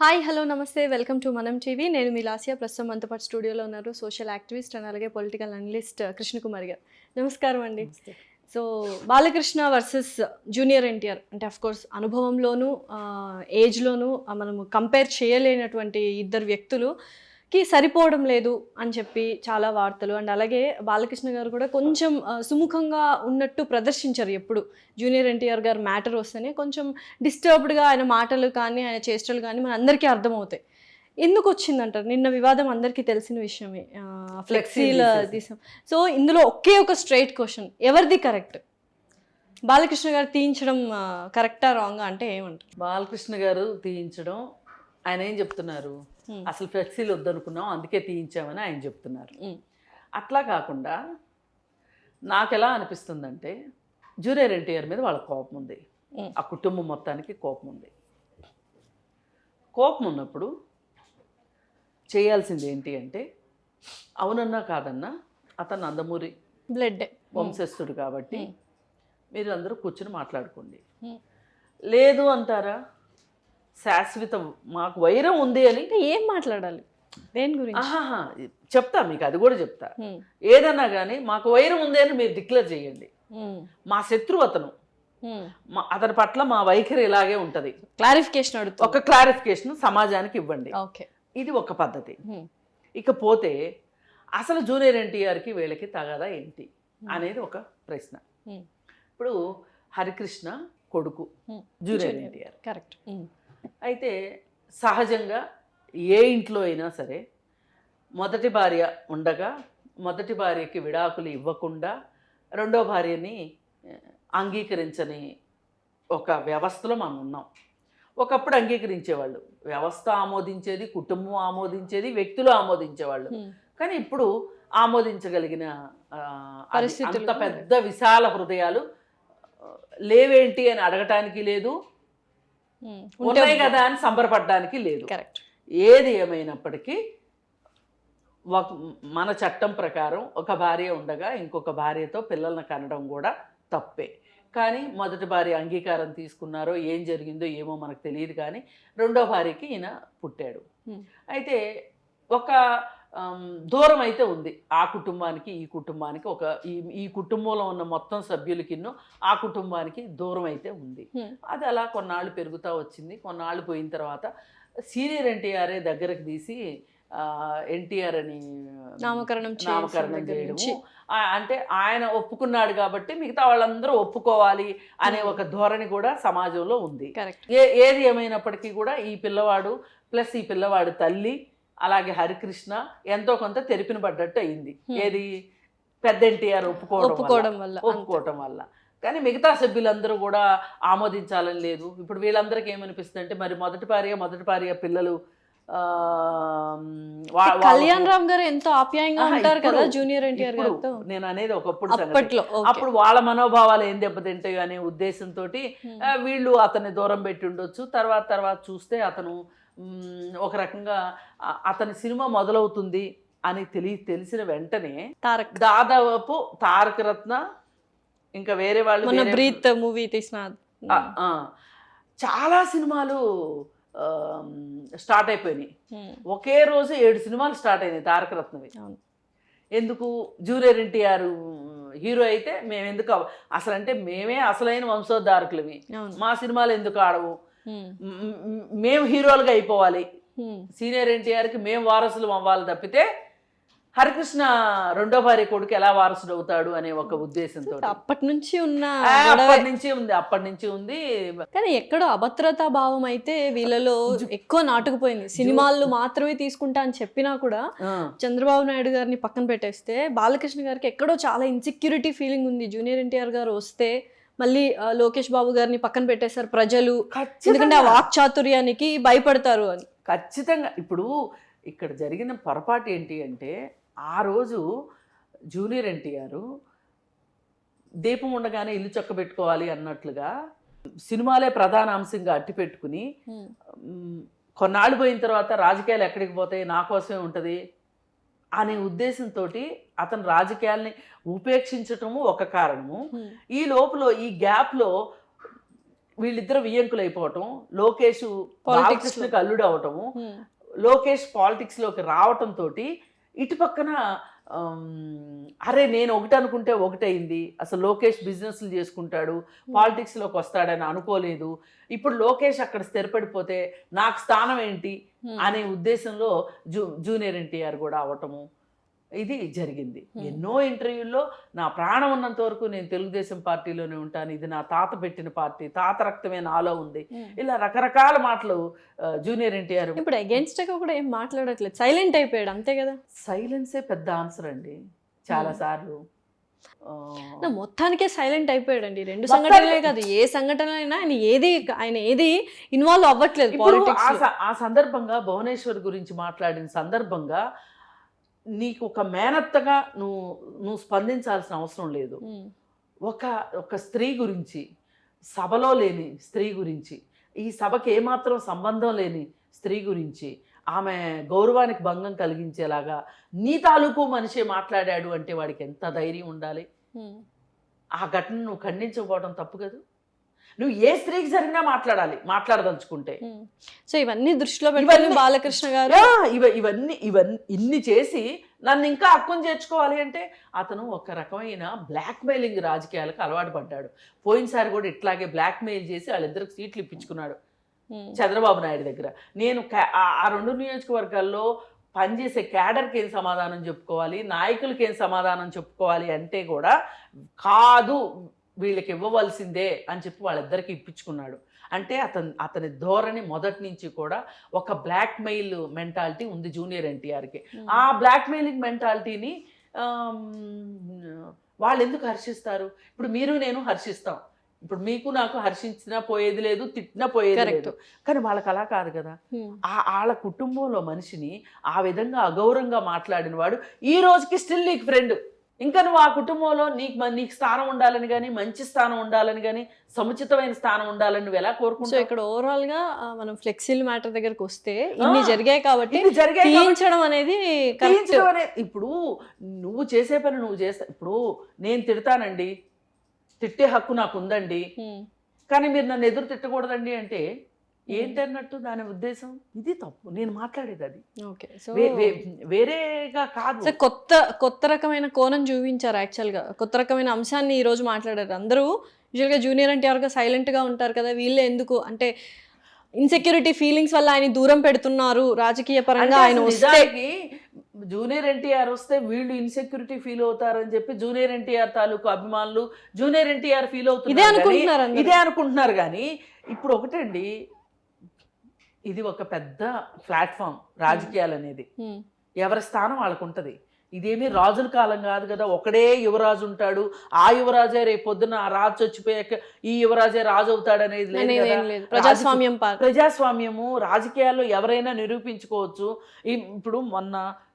Hi hello నమస్తే. Welcome to మనం TV నేను మీ లాసియా. ప్రస్తుతం మనతో పాటు స్టూడియోలో ఉన్నారు సోషల్ యాక్టివిస్ట్ అండ్ అలాగే పొలిటికల్ అనలిస్ట్ కృష్ణకుమార్ గారు. నమస్కారం అండి. So Balakrishna versus junior NTR. అంటే అఫ్ కోర్స్ అనుభవంలోనూ ఏజ్లోనూ ఆ, మనము కంపేర్ చేయలేనటువంటి ఇద్దరు వ్యక్తులు. కి సరిపోవడం లేదు అని చెప్పి చాలా వార్తలు. అండ్ అలాగే బాలకృష్ణ గారు కూడా కొంచెం సుముఖంగా ఉన్నట్టు ప్రదర్శించారు ఎప్పుడు. జూనియర్ ఎన్టీఆర్ గారు మ్యాటర్ వస్తేనే కొంచెం డిస్టర్బ్డ్గా ఆయన మాటలు కానీ ఆయన చేష్టలు కానీ మన అందరికీ అర్థమవుతాయి. ఎందుకు వచ్చిందంటారు? నిన్న వివాదం అందరికీ తెలిసిన విషయమే ఫ్లెక్సీల. తీసాం సో ఇందులో ఒకే ఒక స్ట్రైట్ క్వశ్చన్ ఎవరిది కరెక్ట్ బాలకృష్ణ గారు తీయించడం కరెక్టా రాంగా అంటే ఏమంటారు? బాలకృష్ణ గారు తీయించడం ఆయన ఏం చెప్తున్నారు. అసలు ఫ్లెక్సీలు వద్దనుకున్నాం అందుకే తీయించామని ఆయన చెప్తున్నారు. అట్లా కాకుండా నాకు ఎలా అనిపిస్తుందంటే జూనియర్ ఎన్టీఆర్ మీద వాళ్ళ కోపం ఉంది. ఆ కుటుంబం మొత్తానికి కోపం ఉంది కోపం ఉన్నప్పుడు చేయాల్సింది ఏంటి అంటే అవునన్నా కాదన్నా అతను నందమూరి బ్లడ్ వంశస్థుడు కాబట్టి. మీరు అందరూ కూర్చుని మాట్లాడుకోండి. లేదు అంటారా శాశ్వతం మాకు వైరం ఉంది అని ఏం మాట్లాడాలి? దేని గురించి? చెప్తా మీకు అది కూడా చెప్తా. ఏదన్నా కానీ మాకు వైరం ఉంది అని మీరు డిక్లేర్ చేయండి. మా శత్రువు అతను. మా అతని పట్ల మా వైఖరి ఇలాగే ఉంటుంది. క్లారిఫికేషన్ అడుగుతా ఒక క్లారిఫికేషన్ సమాజానికి ఇవ్వండి. ఓకే. ఇది ఒక పద్ధతి. ఇకపోతే అసలు జూనియర్ ఎన్టీఆర్కి వీళ్ళకి తగదా ఏంటి అనేది ఒక ప్రశ్న. ఇప్పుడు హరికృష్ణ కొడుకు. జూనియర్. ఎన్టీఆర్. కరెక్ట్. అయితే సహజంగా ఏ ఇంట్లో అయినా సరే మొదటి భార్య ఉండగా మొదటి భార్యకి విడాకులు ఇవ్వకుండా రెండో భార్యని అంగీకరించని ఒక వ్యవస్థలో మనం ఉన్నాం. ఒకప్పుడు అంగీకరించేవాళ్ళు. వ్యవస్థ ఆమోదించేది కుటుంబం ఆమోదించేది వ్యక్తులు ఆమోదించేవాళ్ళు. కానీ ఇప్పుడు ఆమోదించగలిగిన అంత పెద్ద విశాల హృదయాలు లేవేంటి అని అడగటానికి లేదు. ఉన్నాయి కదా అని సంబరపడడానికి లేదు. కరెక్ట్. ఏది ఏమైనప్పటికీ మన చట్టం ప్రకారం ఒక భార్య ఉండగా ఇంకొక భార్యతో పిల్లల్ని కనడం కూడా తప్పే. కానీ మొదటి భార్య అంగీకారం తీసుకున్నారో ఏం జరిగిందో ఏమో మనకు తెలియదు కానీ రెండో భార్యకి ఈయన పుట్టాడు. అయితే ఒక దూరం అయితే ఉంది. ఆ కుటుంబానికి ఈ కుటుంబానికి ఒక ఈ ఈ కుటుంబంలో ఉన్న మొత్తం సభ్యులకిన్నో ఆ కుటుంబానికి దూరం అయితే ఉంది అది అలా కొన్నాళ్ళు పెరుగుతూ వచ్చింది. కొన్నాళ్ళు పోయిన తర్వాత సీనియర్ ఎన్టీఆర్ఏ దగ్గరకు తీసి ఎన్టీఆర్ అని నామకరణం నామకరణం చేయడము. ఆ- అంటే ఆయన ఒప్పుకున్నాడు కాబట్టి మిగతా వాళ్ళందరూ ఒప్పుకోవాలి అనే ఒక ధోరణి కూడా సమాజంలో ఉంది. ఏ ఏది ఏమైనప్పటికీ కూడా ఈ పిల్లవాడు ప్లస్ ఈ పిల్లవాడి తల్లి అలాగే హరికృష్ణ ఎంతో కొంత తెరిపిన పడ్డట్టు అయింది. ఏది పెద్ద ఎన్టీఆర్ ఒప్పుకోవడం వల్ల. ఒప్పుకోవడం వల్ల అంతే. ఒప్పుకోవటం వల్ల కానీ మిగతా సభ్యులందరూ కూడా ఆమోదించాలని లేదు ఇప్పుడు వీళ్ళందరికీ ఏమనిపిస్తుంది అంటే మరి మొదటి భార్య మొదటి భార్య పిల్లలు కళ్యాణ్ రామ్ గారు ఎంతో ఆప్యాయంగా ఉంటారు కదా జూనియర్ ఎన్టీఆర్ గారితో నేను అనేది ఒకప్పుడు. అప్పట్లో. అప్పుడు వాళ్ళ మనోభావాలు ఏం దెబ్బతింటాయో అనే ఉద్దేశంతో. వీళ్ళు అతన్ని దూరం పెట్టి ఉండొచ్చు తర్వాత తర్వాత చూస్తే అతను ఒక రకంగా అతని సినిమా మొదలవుతుంది అని తెలి తెలిసిన వెంటనే తారక్ దాదాపు తారక రత్న ఇంకా వేరే వాళ్ళు బ్రీత్ మూవీ తీసిన. చాలా సినిమాలు స్టార్ట్ అయిపోయినాయి. ఒకే రోజు ఏడు సినిమాలు స్టార్ట్ అయినాయి తారక రత్నవి. అవును. ఎందుకు? జూనియర్ ఎన్టీఆర్ హీరో అయితే మేము ఎందుకు అసలు అంటే మేమే అసలైన వంశోద్ధారకులవి. మా సినిమాలు ఎందుకు ఆడవు? మేము హీరోలుగా అయిపోవాలి. సీనియర్ ఎన్టీఆర్కి మేము వారసులు అవ్వాలి తప్పితే హరికృష్ణ రెండో భార్య కొడుకు ఎలా వారసుడు అవుతాడు అనే ఒక ఉద్దేశంతో. అప్పటి నుంచి ఉన్న అప్పటి నుంచి ఉంది అప్పటి నుంచి ఉంది. కానీ ఎక్కడో అభద్రతా భావం అయితే వీళ్ళలో ఎక్కువ నాటుకుపోయింది. సినిమాల్లో మాత్రమే తీసుకుంటా అని చెప్పినా కూడా చంద్రబాబు నాయుడు గారిని పక్కన పెట్టేస్తే బాలకృష్ణ గారికి ఎక్కడో చాలా ఇన్సెక్యూరిటీ ఫీలింగ్ ఉంది. జూనియర్ ఎన్టీఆర్ గారు వస్తే మళ్ళీ లోకేష్ బాబు గారిని పక్కన పెట్టేశారు ప్రజలు. ఎందుకంటే ఆ వాక్చాతుర్యానికి భయపడతారు అని. ఖచ్చితంగా. ఇప్పుడు ఇక్కడ జరిగిన పొరపాటు ఏంటి అంటే ఆ రోజు జూనియర్ ఎన్టీఆర్ దీపం ఉండగానే ఇల్లు చక్కబెట్టుకోవాలి అన్నట్లుగా సినిమాలే ప్రధాన అంశంగా అట్టి పెట్టుకుని కొన్నాళ్ళు పోయిన తర్వాత రాజకీయాలు ఎక్కడికి పోతాయి నా కోసమే ఉంటుంది అనే ఉద్దేశంతో అతను రాజకీయాల్ని ఉపేక్షించటము ఒక కారణము. ఈ లోపల ఈ గ్యాప్లో వీళ్ళిద్దరు వియ్యంకులు అయిపోవటం లోకేష్ బాలకృష్ణకి అల్లుడు అవటము లోకేష్ పాలిటిక్స్లోకి రావటం తోటి ఇటు పక్కన అరే నేను ఒకటి అనుకుంటే ఒకటైంది అసలు లోకేష్ బిజినెస్లు చేసుకుంటాడు పాలిటిక్స్లోకి వస్తాడని అనుకోలేదు. ఇప్పుడు లోకేష్ అక్కడ స్థిరపడిపోతే నాకు స్థానం ఏంటి ఉమ్. అనే ఉద్దేశంలో జూ జూనియర్ ఎన్టీఆర్ కూడా అవటము. ఇది జరిగింది. ఎన్నో ఇంటర్వ్యూల్లో నా ప్రాణం ఉన్నంత వరకు నేను తెలుగుదేశం పార్టీలోనే ఉంటాను. ఇది నా తాత పెట్టిన పార్టీ. తాత రక్తమే నాలో ఉంది. ఇలా రకరకాల మాటలు జూనియర్ ఎన్టీఆర్ ఇప్పుడు అగేన్స్ట్గా కూడా ఏం మాట్లాడట్లేదు. సైలెంట్ అయిపోయాడు అంతే కదా? సైలెన్సే పెద్ద ఆన్సర్ అండి చాలా. సార్లు. మొత్తానికే సైలెంట్ అయిపోయాడండి. రెండు మొత్తానికి- సంఘటనలే కాదు ఏ సంఘటన అయినా ఆయన ఏది ఆయన ఏది ఇన్వాల్వ్ అవ్వట్లేదు ఆ సందర్భంగా భువనేశ్వర్ గురించి మాట్లాడిన సందర్భంగా నీకు ఒక మేనత్తగా నువ్వు నువ్వు స్పందించాల్సిన అవసరం లేదు. ఒక ఒక స్త్రీ గురించి సభలో లేని స్త్రీ గురించి ఈ సభకి ఏమాత్రం సంబంధం లేని స్త్రీ గురించి ఆమె గౌరవానికి భంగం కలిగించేలాగా నీ తాలూకు మనిషి మాట్లాడాడు అంటే వాడికి ఎంత ధైర్యం ఉండాలి? ఆ ఘటన నువ్వు ఖండించకపోవడం తప్పు కదా? నువ్వు ఏ స్త్రీకి జరిగినా మాట్లాడాలి మాట్లాడదలుచుకుంటే. సో ఇవన్నీ దృష్టిలో పెట్టుకుని బాలకృష్ణ గారు ఇవ ఇవన్నీ ఇవన్నీ ఇన్ని చేసి నన్ను ఇంకా హక్కును చేర్చుకోవాలి అంటే అతను ఒక రకమైన బ్లాక్ మెయిలింగ్ రాజకీయాలకు అలవాటు పడ్డాడు. పోయినసారి కూడా ఇట్లాగే బ్లాక్ మెయిల్ చేసి వాళ్ళిద్దరికి సీట్లు ఇప్పించుకున్నాడు. ఉమ్, చంద్రబాబు నాయుడు దగ్గర. నేను ఆ రెండు నియోజకవర్గాల్లో పనిచేసే క్యాడర్కి ఏం సమాధానం చెప్పుకోవాలి నాయకులకి ఏం సమాధానం చెప్పుకోవాలి అంటే కూడా కాదు వీళ్ళకి ఇవ్వవలసిందే అని చెప్పి వాళ్ళిద్దరికి ఇప్పించుకున్నాడు. అంటే అతని అతని ధోరణి మొదటి నుంచి కూడా ఒక బ్లాక్ మెయిల్ మెంటాలిటీ ఉంది జూనియర్ ఎన్టీఆర్కి. ఆ బ్లాక్ మెయిలింగ్ మెంటాలిటీని వాళ్ళు ఎందుకు హర్షిస్తారు? ఇప్పుడు మీరు నేను హర్షిస్తాం. ఇప్పుడు మీకు నాకు హర్షించినా పోయేది లేదు తిట్టినా పోయేది. లేదు. కానీ వాళ్ళకి అలా కాదు కదా. ఆ వాళ్ళ కుటుంబంలో మనిషిని ఆ విధంగా అగౌరవంగా మాట్లాడిన వాడు ఈ రోజుకి స్టిల్ నీకు ఫ్రెండ్. ఇంకా నువ్వు ఆ కుటుంబంలో నీకు నీకు స్థానం ఉండాలని కానీ మంచి స్థానం ఉండాలని కానీ సముచితమైన స్థానం ఉండాలని నువ్వు ఎలా కోరుకుంటావు? ఇక్కడ ఓవరాల్గా మనం ఫ్లెక్సీల్ మ్యాటర్ దగ్గరకు వస్తే ఇన్ని జరిగాయి కాబట్టి తీయించడం అనేది ఇప్పుడు నువ్వు చేసే పని నువ్వు చేస్తా ఇప్పుడు నేను తిడతానండి తిట్టే హక్కు నాకు ఉందండి కానీ మీరు నన్ను ఎదురు తిట్టకూడదండి అంటే ఏంటన్నట్టు దాని ఉద్దేశం? ఇది తప్పు. నేను మాట్లాడేది అది. ఓకే. సో వేరేగా కాదు. కొత్త కొత్త రకమైన కోణం చూపించారు యాక్చువల్గా కొత్త రకమైన అంశాన్ని ఈ రోజు మాట్లాడారు. అందరూ యూజువల్గా జూనియర్ అంటే ఎవరిగా సైలెంట్గా ఉంటారు కదా వీళ్ళే ఎందుకు? అంటే ఇన్సెక్యూరిటీ ఫీలింగ్స్ వల్ల ఆయన దూరం పెడుతున్నారు. రాజకీయ పరంగా ఆయన నిజానికి జూనియర్ ఎన్టీఆర్ వస్తే వీళ్ళు ఇన్సెక్యూరిటీ ఫీల్ అవుతారని చెప్పి జూనియర్ ఎన్టీఆర్ తాలూకు అభిమానులు జూనియర్ ఎన్టీఆర్ ఫీల్ ఇదే అవుతున్నారు. ఇదే అనుకుంటున్నారు కానీ ఇప్పుడు ఒకటండి ఇది ఒక పెద్ద ప్లాట్ఫామ్ రాజకీయాలు అనేది ఎవరి స్థానం వాళ్ళకు ఉంటుంది ఇదేమీ రాజుల కాలం కాదు కదా ఒకడే యువరాజు ఉంటాడు. ఆ యువరాజే రేపు పొద్దున్న ఆ రాజు చచ్చిపోయాక ఈ యువరాజే రాజు అవుతాడు అనేది లేదు. ప్రజాస్వామ్యం ప్రజాస్వామ్యము రాజకీయాల్లో ఎవరైనా నిరూపించుకోవచ్చు. ఇప్పుడు మొన్న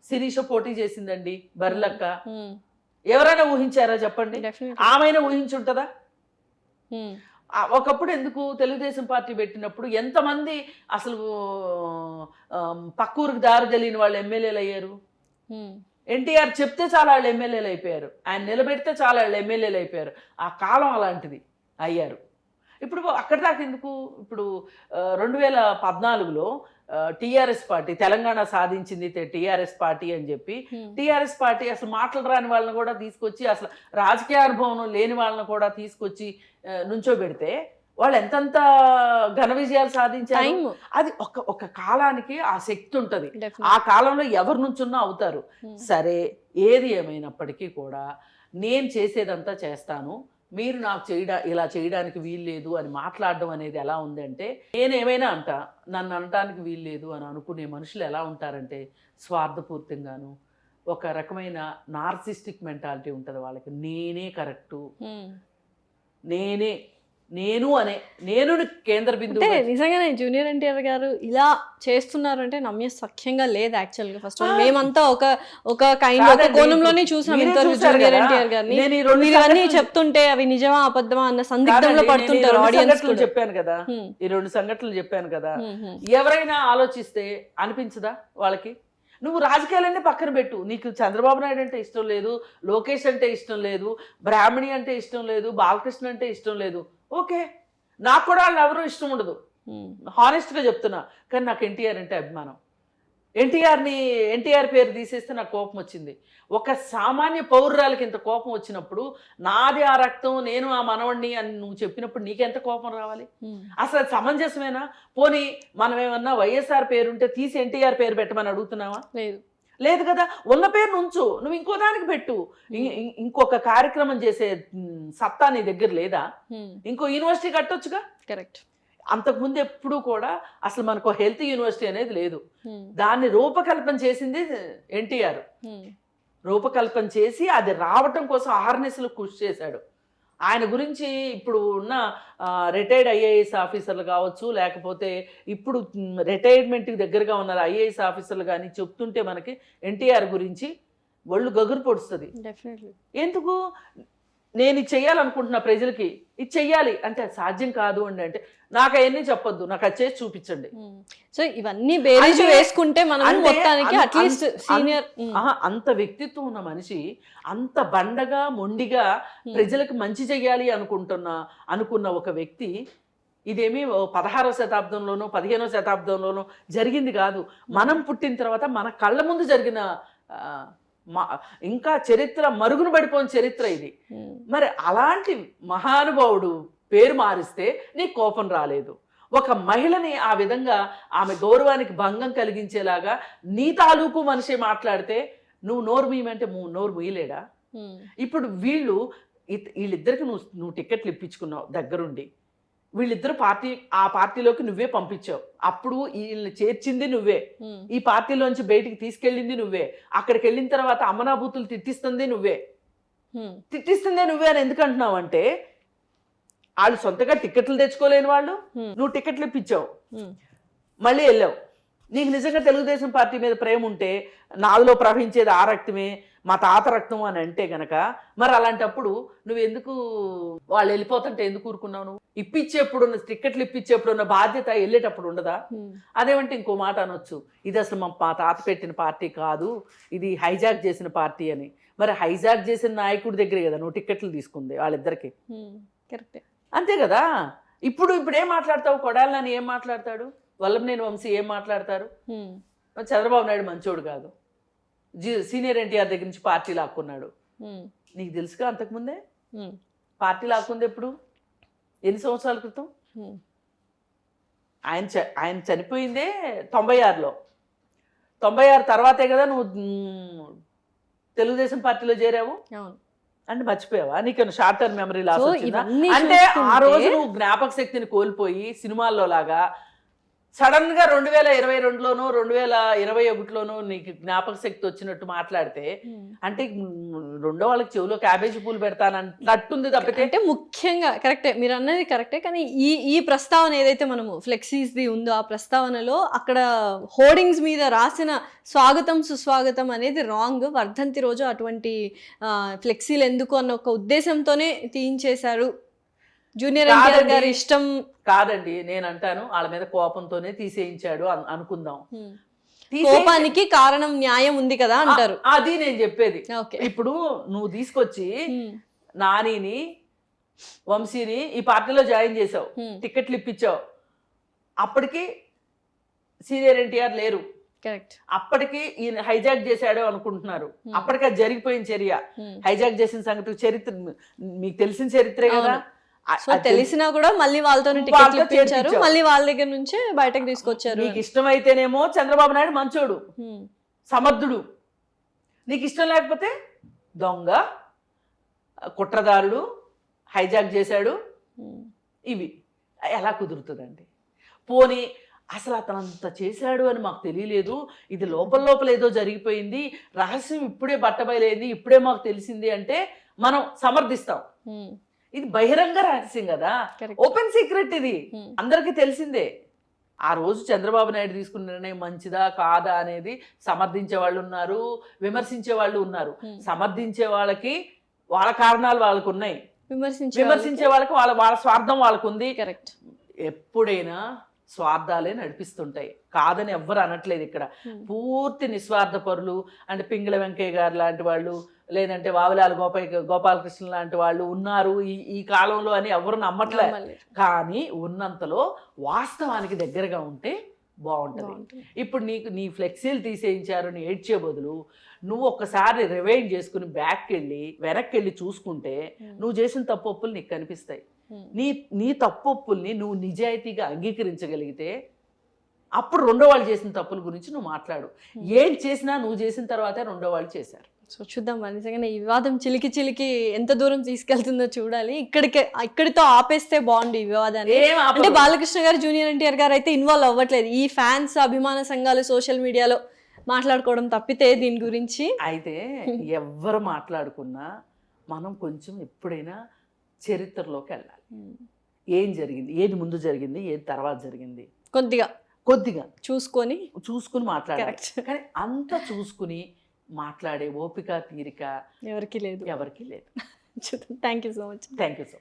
శిరీష పోటీ చేసిందండి బర్లక్క. ఎవరైనా ఊహించారా చెప్పండి? ఆమెను ఊహించుంటదా? ఒకప్పుడు ఎందుకు తెలుగుదేశం పార్టీ పెట్టినప్పుడు ఎంతమంది అసలు ఆ, పక్క ఊరికి దారి తెలియని వాళ్ళు ఎమ్మెల్యేలు అయ్యారు? ఎన్టీఆర్ చెప్తే చాలా వాళ్ళు ఎమ్మెల్యేలు అయిపోయారు. ఆయన నిలబెడితే చాలా వాళ్ళు ఎమ్మెల్యేలు అయిపోయారు. ఆ కాలం అలాంటిది అయ్యారు. ఇప్పుడు అక్కడ దాకా ఎందుకు? ఇప్పుడు రెండు వేల పద్నాలుగులో టీఆర్ఎస్ పార్టీ తెలంగాణ సాధించింది టీఆర్ఎస్ పార్టీ అని చెప్పి టీఆర్ఎస్ పార్టీ అసలు మాటలు రాని వాళ్ళని కూడా తీసుకొచ్చి అసలు రాజకీయ అనుభవం లేని వాళ్ళని కూడా తీసుకొచ్చి నుంచోబెడితే వాళ్ళు ఎంతెంత ఘన విజయాలు సాధించారు? అది ఒక ఒక కాలానికి ఆ శక్తి ఉంటది. ఆ కాలంలో ఎవరి నుంచున్నా అవుతారు. సరే ఏది ఏమైనప్పటికీ కూడా నేను చేసేదంతా చేస్తాను. మీరు నాకు చేయడా ఇలా చేయడానికి వీలు లేదు అని మాట్లాడడం అనేది ఎలా ఉందంటే నేను ఏమైనా అంట నన్ను అనటానికి వీలు లేదు అని అనుకునే మనుషులు ఎలా ఉంటారంటే స్వార్థపూర్తంగాను ఒక రకమైన నార్సిస్టిక్ మెంటాలిటీ ఉంటుంది వాళ్ళకి. నేనే కరెక్టు. నేనే నేను అనే నేను కేంద్ర అంటే బిందువు నిజంగానే జూనియర్ ఎన్టీఆర్ గారు ఇలా చేస్తున్నారు అంటే నమ్య సఖ్యంగా లేదు యాక్చువల్గా ఫస్ట్ మేమంతా ఒక ఒక కైండ్ ఒక కోణంలోనే చూసాం ఇంతవరకు జూనియర్. ఎన్టీఆర్ గారిని. నేను ఈ రెండు మీరు అన్ని చెప్తుంటే అవి నిజమా అబద్ధమా అన్న సందిగ్ధంలో పడుతుంటారు ఆడియన్స్ చెప్పాను కదా? ఈ రెండు సంఘటనలు చెప్పాను కదా. ఎవరైనా ఆలోచిస్తే అనిపించదా వాళ్ళకి? నువ్వు రాజకీయాలన్నీ పక్కన పెట్టు. నీకు చంద్రబాబు నాయుడు అంటే ఇష్టం లేదు లోకేష్ అంటే ఇష్టం లేదు బ్రాహ్మణి అంటే ఇష్టం లేదు బాలకృష్ణ అంటే ఇష్టం లేదు. ఓకే. నాకు కూడా వాళ్ళు ఎవరు ఇష్టం ఉండదు. హానెస్ట్గా చెప్తున్నా. కానీ నాకు ఎన్టీఆర్ అంటే అభిమానం. ఎన్టీఆర్ని ఎన్టీఆర్ పేరు తీసేస్తే నాకు కోపం వచ్చింది. ఒక సామాన్య పౌరురాలకి ఇంత కోపం వచ్చినప్పుడు నాది ఆ రక్తం నేను ఆ మనవణ్ణి అని నువ్వు చెప్పినప్పుడు నీకెంత కోపం రావాలి? అసలు సమంజసమేనా? పోనీ మనం ఏమన్నా వైఎస్ఆర్ పేరుంటే తీసి ఎన్టీఆర్ పేరు పెట్టమని అడుగుతున్నావా? లేదు. లేదు కదా? ఉన్న పేరును ఉంచు నువ్వు ఇంకో దానికి పెట్టు. ఇంకొక కార్యక్రమం చేసే సత్తా నీ దగ్గర లేదా? ఇంకో యూనివర్సిటీ కట్టొచ్చుగా? కరెక్ట్. అంతకుముందు ఎప్పుడూ కూడా అసలు మనకు హెల్త్ యూనివర్సిటీ అనేది లేదు. దాన్ని రూపకల్పన చేసింది ఎన్టీఆర్. రూపకల్పన చేసి అది రావటం కోసం ఆర్నెస్లు కృషి చేశాడు. ఆయన గురించి ఇప్పుడు ఉన్న రిటైర్డ్ ఐఏఎస్ ఆఫీసర్లు కావచ్చు లేకపోతే ఇప్పుడు రిటైర్మెంట్కి దగ్గరగా ఉన్న ఐఏఎస్ ఆఫీసర్లు కానీ చెప్తుంటే మనకి ఎన్టీఆర్ గురించి ఒళ్ళు గగురు పొడుస్తుంది. ఎందుకు? నేను ఇది చెయ్యాలనుకుంటున్నా ప్రజలకి ఇది చెయ్యాలి అంటే అది సాధ్యం కాదు అండి అంటే నాకు అవన్నీ చెప్పొద్దు. నాకు అది చేసి చూపించండి. సో ఇవన్నీ బేరీజ్ వేసుకుంటే మనం మొత్తానికి అట్లీస్ట్ సీనియర్ అంత వ్యక్తిత్వం ఉన్న మనిషి అంత బండగా మొండిగా ప్రజలకు మంచి చెయ్యాలి అనుకుంటున్న అనుకున్న ఒక వ్యక్తి ఇదేమి ఓ పదహారవ శతాబ్దంలోనో పదిహేనవ శతాబ్దంలోనో జరిగింది కాదు. మనం పుట్టిన తర్వాత మన కళ్ళ ముందు జరిగిన ఇంకా చరిత్ర మరుగున పడిపోయిన చరిత్ర ఇది. మరి అలాంటి మహానుభావుడు పేరు మారిస్తే నీకు కోపం రాలేదు. ఒక మహిళని ఆ విధంగా ఆమె గౌరవానికి భంగం కలిగించేలాగా నీ తాలూకు మనిషి మాట్లాడితే నువ్వు నోరు మీయమంటే నోరు ముయ్యలేడా ఇప్పుడు వీళ్ళు వీళ్ళిద్దరికి నువ్వు నువ్వు టికెట్లు ఇప్పించుకున్నావు దగ్గరుండి. వీళ్ళిద్దరు పార్టీ ఆ పార్టీలోకి నువ్వే పంపించావు. అప్పుడు వీళ్ళని చేర్చింది నువ్వే. ఈ పార్టీలోంచి బయటికి తీసుకెళ్ళింది నువ్వే. అక్కడికి వెళ్ళిన తర్వాత అమ్మనాభూతులు తిట్టిస్తుంది నువ్వే. తిట్టిస్తుందే నువ్వే అని ఎందుకు అంటున్నావు అంటే వాళ్ళు సొంతగా టికెట్లు తెచ్చుకోలేని వాళ్ళు. నువ్వు టికెట్లు ఇప్పించావు. మళ్ళీ వెళ్ళావు. నీకు నిజంగా తెలుగుదేశం పార్టీ మీద ప్రేమ ఉంటే నాలో ప్రవహించేది ఆ రక్తమే. మా తాత రక్తం అని అంటే గనక మరి అలాంటప్పుడు నువ్వు ఎందుకు వాళ్ళు వెళ్ళిపోతుంటే ఎందుకు ఊరుకున్నావు నువ్వు? ఇప్పించేప్పుడు ఉన్న టికెట్లు ఇప్పించేప్పుడు ఉన్న బాధ్యత వెళ్ళేటప్పుడు ఉండదా? అదేమంటే ఇంకో మాట అనొచ్చు. ఇది అసలు మా తాత పెట్టిన పార్టీ కాదు ఇది హైజాక్ చేసిన పార్టీ అని. మరి హైజాక్ చేసిన నాయకుడి దగ్గరే కదా నువ్వు టికెట్లు తీసుకుంది వాళ్ళిద్దరికి. కరెక్టే. అంతే కదా? ఇప్పుడు ఇప్పుడు ఏం మాట్లాడతావు? కొడాలని ఏం మాట్లాడతాడు? వల్లభనేని వంశీ ఏం మాట్లాడతారు? చంద్రబాబు నాయుడు మంచోడు కాదు. సీనియర్ ఎన్టీఆర్ దగ్గర నుంచి పార్టీ లాక్కున్నాడు. నీకు తెలుసుగా అంతకుముందే? పార్టీ లాక్కుంది ఎప్పుడు? ఎన్ని సంవత్సరాల క్రితం? ఆయన ఆయన చనిపోయిందే తొంభై ఆరులో తొంభై ఆరు తర్వాతే కదా నువ్వు తెలుగుదేశం పార్టీలో చేరావు? అంటే మర్చిపోయావా? నీకు షార్ట్ టర్మ్ మెమరీ లాస్ అంటే ఆ రోజు నువ్వు జ్ఞాపక శక్తిని కోల్పోయి సినిమాల్లో లాగా సడన్గా రెండు వేల ఇరవై రెండులోనో రెండు వేల ఇరవై ఒకటిలోనో నీకు జ్ఞాపక శక్తి వచ్చినట్టు మాట్లాడితే అంటే రెండో వాళ్ళకి చెవిలో క్యాబేజీ పూలు పెడతానంటుంది తప్పితే అంటే ముఖ్యంగా కరెక్టే మీరు అన్నది కరెక్టే కానీ ఈ ఈ ప్రస్తావన ఏదైతే మనము ఫ్లెక్సీస్ది ఉందో ఆ ప్రస్తావనలో అక్కడ హోర్డింగ్స్ మీద రాసిన స్వాగతం సుస్వాగతం అనేది రాంగ్. వర్ధంతి రోజు అటువంటి ఫ్లెక్సీలు ఎందుకు అన్న ఒక ఉద్దేశంతోనే తీయించేశారు. జూనియర్ ఎన్టీఆర్. గారి ఇష్టం. కాదండి నేను అంటాను వాళ్ళ మీద కోపంతోనే తీసేయించాడు అన్- అనుకుందాం. కోపానికి కారణం న్యాయం ఉంది కదా అంటారు. అది నేను చెప్పేది. ఓకే. ఇప్పుడు నువ్వు తీసుకొచ్చి నానిని వంశీని ఈ పార్టీలో జాయిన్ చేసావు టికెట్లు ఇప్పించావు. అప్పటికి సీనియర్ ఎన్టీఆర్ లేరు. కరెక్ట్. అప్పటికి ఈయన హైజాక్ చేశాడు అనుకుంటున్నారు. అప్పటికి అది జరిగిపోయిన చర్య. హైజాక్ చేసిన సంగతి చరిత్ర మీకు తెలిసిన చరిత్రే కదా? సో తెలిసినా కూడా మళ్ళీ వాళ్ళతో టికెట్లు ఇప్పించారు. మళ్ళీ వాళ్ళ దగ్గర నుంచే బయటకు తీసుకొచ్చారు. నీకు ఇష్టమైతేనేమో చంద్రబాబు నాయుడు మంచోడు. సమర్థుడు. నీకు ఇష్టం లేకపోతే దొంగ కుట్రదారుడు హైజాక్ చేశాడు. ఇవి. ఎలా కుదురుతుందండి? పోనీ అసలు అతను అంత చేశాడు అని మాకు తెలియలేదు. ఇది లోపల లోపల ఏదో జరిగిపోయింది. రహస్యం ఇప్పుడే బట్టబయలైంది. ఇప్పుడే మాకు తెలిసింది అంటే మనం సమర్థిస్తాం. ఇది బహిరంగ రహస్యం కదా. ఓపెన్ సీక్రెట్ ఇది. ఉమ్. అందరికీ తెలిసిందే. ఆ రోజు చంద్రబాబు నాయుడు తీసుకున్న నిర్ణయం మంచిదా కాదా అనేది సమర్థించే వాళ్ళు ఉన్నారు విమర్శించే వాళ్ళు ఉన్నారు. Hmm. సమర్థించే వాళ్ళకి వాళ్ళ కారణాలు వాళ్ళకు ఉన్నాయి. విమర్శించే విమర్శించే వాళ్ళకి వాళ్ళ వాళ్ళ స్వార్థం వాళ్ళకు ఉంది. కరెక్ట్ ఎప్పుడైనా స్వార్థాలే నడిపిస్తుంటాయి. కాదని ఎవ్వరు అనట్లేదు ఇక్కడ. Hmm. పూర్తి నిస్వార్థ పరులు అంటే పింగళ వెంకయ్య గారు లాంటి వాళ్ళు లేదంటే వావిలాల గోపాల గోపాలకృష్ణ లాంటి వాళ్ళు ఉన్నారు ఈ ఈ కాలంలో అని ఎవరు నమ్మట్లే. కానీ ఉన్నంతలో వాస్తవానికి దగ్గరగా ఉంటే బాగుంటుంది. ఇప్పుడు నీకు నీ ఫ్లెక్సీలు తీసేయించారు నీ ఏడ్చే బదులు నువ్వు ఒక్కసారి రివైండ్ చేసుకుని బ్యాక్కి వెళ్ళి వెనక్కి వెళ్ళి చూసుకుంటే. నువ్వు చేసిన తప్పొప్పులు నీకు కనిపిస్తాయి. నీ నీ తప్పొప్పుల్ని నువ్వు నిజాయితీగా అంగీకరించగలిగితే అప్పుడు రెండో వాళ్ళు చేసిన తప్పుల గురించి నువ్వు మాట్లాడు. ఏం చేసినా నువ్వు చేసిన తర్వాతే రెండో వాళ్ళు చేశారు సో చూద్దాం నిజంగానే ఈ వివాదం చిలికి చిలికి ఎంత దూరం తీసుకెళ్తుందో చూడాలి. ఇక్కడికే ఇక్కడితో ఆపేస్తే బాగుంది ఈ వివాదాన్ని. అంటే. బాలకృష్ణ గారు జూనియర్ ఎన్టీఆర్ గారు అయితే ఇన్వాల్వ్ అవ్వట్లేదు. ఈ ఫ్యాన్స్ అభిమాన సంఘాలు సోషల్ మీడియాలో మాట్లాడుకోవడం తప్పితే దీని గురించి. అయితే ఎవ్వరు మాట్లాడుకున్నా మనం కొంచెం ఎప్పుడైనా చరిత్రలోకి వెళ్ళాలి. ఏం జరిగింది? ఏది ముందు జరిగింది? ఏది తర్వాత జరిగింది? కొద్దిగా. కొద్దిగా. చూసుకొని. చూసుకుని మాట్లాడాలి. కానీ అంత చూసుకుని మాట్లాడే ఓపిక తీరిక ఎవరికి లేదు. ఎవరికీ లేదు. Thank you so much thank you so